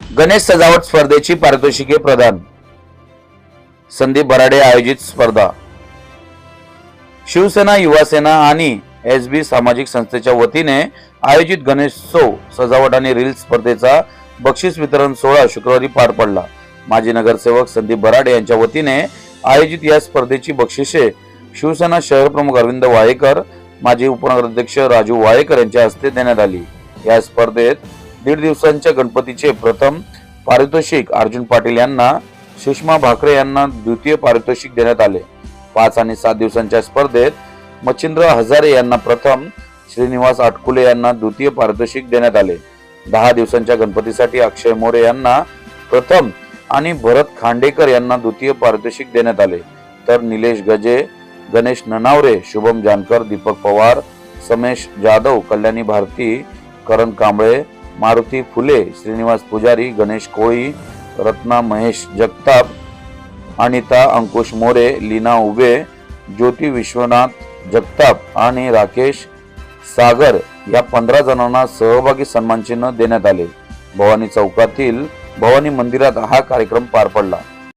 गणेश सजावट स्पर्धेची पारितोषिके प्रदान. संदीप बराडे आयोजित स्पर्धा. शिवसेना युवासेना आणि एस बी सामाजिक संस्थेच्या वतीने आयोजित गणेशोत्सव सजावट आणि रील स्पर्धेचा बक्षीस वितरण सोहळा शुक्रवारी पार पडला. माजी नगरसेवक संदीप बराडे यांच्या वतीने आयोजित या स्पर्धेची बक्षिसे शिवसेना शहर प्रमुख अरविंद वाळेकर माजी उपनगराध्यक्ष राजू वाळेकर यांच्या हस्ते देण्यात आली. या स्पर्धेत दीड दिवसांच्या गणपतीचे प्रथम पारितोषिक अर्जुन पाटील यांना सुषमा भाकरे यांना द्वितीय पारितोषिक देण्यात आले. पाच आणि सात दिवसांच्या स्पर्धेत मच्छिंद्र हजारे यांना प्रथम श्रीनिवास आटकुले यांना द्वितीय पारितोषिक देण्यात आले. दहा दिवसांच्या गणपतीसाठी अक्षय मोरे यांना प्रथम आणि भरत खांडेकर यांना द्वितीय पारितोषिक देण्यात आले. तर निलेश गजे गणेश ननावरे शुभम जानकर दीपक पवार समेश जाधव कल्याणी भारती करण कांबळे मारुती फुले श्रीनिवास पुजारी गणेश कोळी रत्ना महेश जगताप अनिता अंकुश मोरे लीना उबे ज्योती विश्वनाथ जगताप आणि राकेश सागर या पंधरा जणांना सहभागी सन्मान चिन्ह देण्यात आले. भवानी चौकातील भवानी मंदिरात हा कार्यक्रम पार पडला.